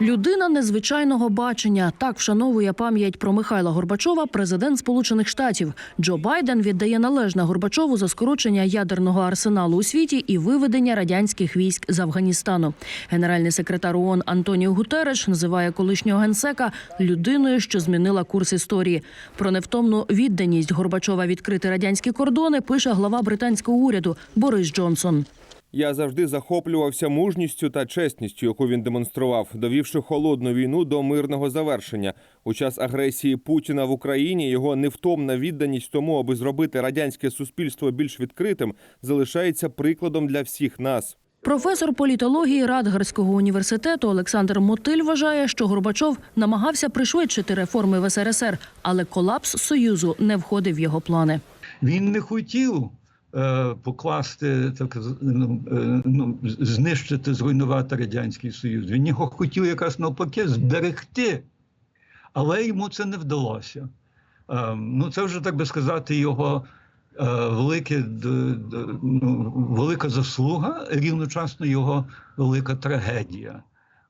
Людина незвичайного бачення так вшановує пам'ять про Михайла Горбачова президент Сполучених Штатів. Джо Байден віддає належне Горбачову за скорочення ядерного арсеналу у світі і виведення радянських військ з Афганістану. Генеральний секретар ООН Антоніо Гутереш називає колишнього генсека людиною, що змінила курс історії. Про невтомну відданість Горбачова відкрити радянські кордони пише глава британського уряду Борис Джонсон. Я завжди захоплювався мужністю та чесністю, яку він демонстрував, довівши холодну війну до мирного завершення. У час агресії Путіна в Україні його невтомна відданість тому, аби зробити радянське суспільство більш відкритим, залишається прикладом для всіх нас. Професор політології Радгарського університету Олександр Мотиль вважає, що Горбачов намагався пришвидшити реформи в СРСР, але колапс союзу не входив в його плани. Він не хотів покласти так ну, е, ну, знищити, зруйнувати радянський союз. Він його хотів якраз навпаки зберегти, але йому це не вдалося. Е, ну, це вже так би сказати, його. е, Велике, ну, велика заслуга, рівночасно його велика трагедія.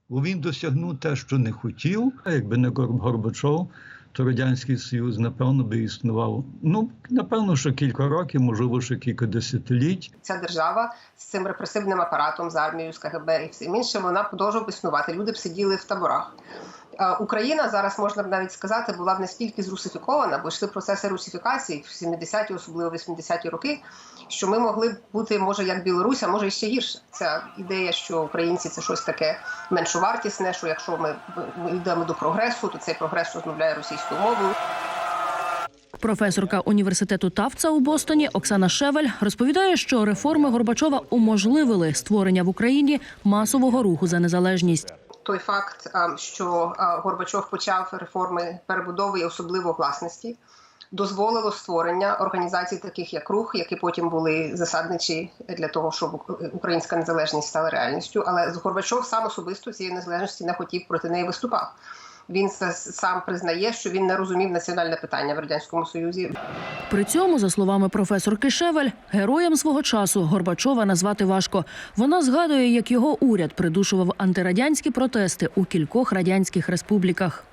Бо він досягнув те, що не хотів. А Якби не Гор- Горбачов, то Радянський Союз, напевно, би існував. Ну, напевно, що кілька років, можливо, ще кілька десятиліть. ця держава з цим репресивним апаратом, з армією, з КГБ і всім іншим, вона продовжувала існувати. Люди б сиділи в таборах. Україна зараз можна б навіть сказати була б настільки зрусифікована, бо йшли процеси русифікації в 70-ті, особливо 80-ті роки, що ми могли б бути, може, як Білорусь, а може ще гірше. Ця ідея, що українці це щось таке меншовартісне, що якщо ми, ми йдемо до прогресу, то цей прогрес розмовляє російською мовою. Професорка університету Тавца у Бостоні Оксана Шевель розповідає, що реформи Горбачова уможливили створення в Україні масового руху за незалежність. Той факт, що Горбачов почав реформи перебудови і особливо власності, дозволило створення організацій, таких як рух, які потім були засадничі для того, щоб українська незалежність стала реальністю. Але Горбачов сам особисто цієї незалежності не хотів проти неї виступав. Він сам признає, що він не розумів національне питання в радянському союзі. При цьому, за словами професорки Шевель, героєм свого часу Горбачова назвати важко. Вона згадує, як його уряд придушував антирадянські протести у кількох радянських республіках.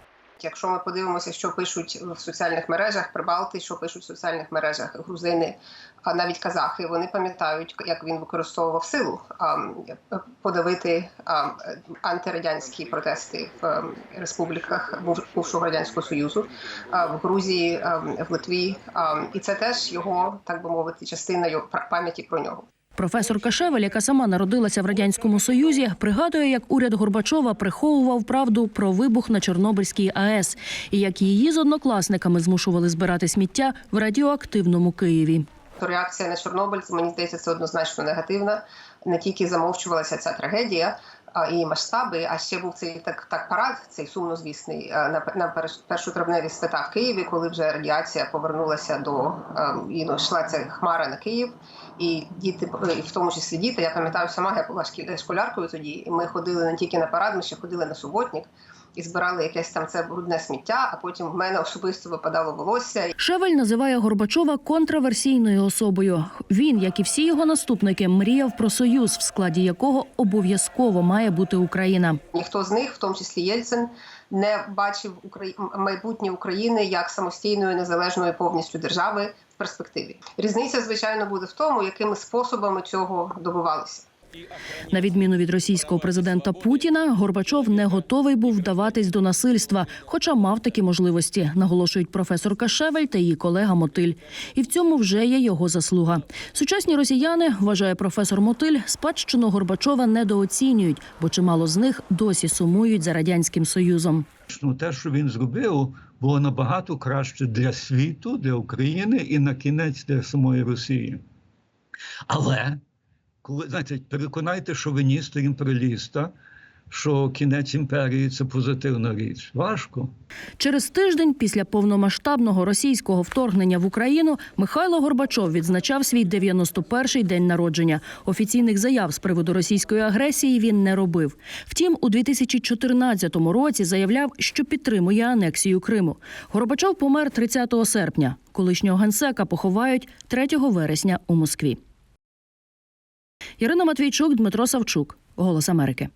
Якщо ми подивимося, що пишуть в соціальних мережах Прибалти, що пишуть в соціальних мережах грузини, а навіть казахи, вони пам'ятають, як він використовував силу подавити антирадянські протести в республіках був- бувшого радянського союзу, в Грузії, в Литві. І це теж його, так би мовити, частина його пам'яті про нього. Професорка Шевель, яка сама народилася в радянському союзі, пригадує, як уряд Горбачова приховував правду про вибух на Чорнобильській АЕС і як її з однокласниками змушували збирати сміття в радіоактивному Києві. реакція на Чорнобиль, мені здається, це однозначно негативна. Не тільки замовчувалася ця трагедія і масштаби, а ще був цей так, так парад, цей сумнозвісний а, на, на перш- першотравневі свята в Києві, коли вже радіація повернулася до а, і ну, йшла ця хмара на Київ. І діти, і в тому числі діти, я пам'ятаю, сама я була шкі- школяркою тоді, і ми ходили не тільки на парад, ми ще ходили на суботник і збирали якесь там це брудне сміття, а потім в мене особисто випадало волосся. Шевель називає Горбачова контроверсійною особою. Він, як і всі його наступники, мріяв про союз, в складі якого обов'язково має бути Україна. Ніхто з них, в тому числі Єльцин, не бачив майбутнє України як самостійної незалежної повністю держави в перспективі. Різниця, звичайно, буде в тому, якими способами цього добивалися. На відміну від російського президента Путіна, Горбачов не готовий був вдаватись до насильства, хоча мав такі можливості, наголошують професорка Шевель та її колега Мотиль. І в цьому вже є його заслуга. Сучасні росіяни, вважає професор Мотиль, спадщину Горбачова недооцінюють, бо чимало з них досі сумують за радянським союзом. Ну, те, що він зробив, було набагато краще для світу, для України і на кінець для самої Росії. Але коли знаєте, переконайте шовініста імперіаліста, що кінець імперії це позитивна річ. Важко. Через тиждень після повномасштабного російського вторгнення в Україну Михайло Горбачов відзначав свій 91-й день народження. Офіційних заяв з приводу російської агресії він не робив. Втім, у 2014 році заявляв, що підтримує анексію Криму. Горбачов помер 30 серпня. Колишнього генсека поховають 3 вересня у Москві. Ірина Матвійчук, Дмитро Савчук. Голос Америки.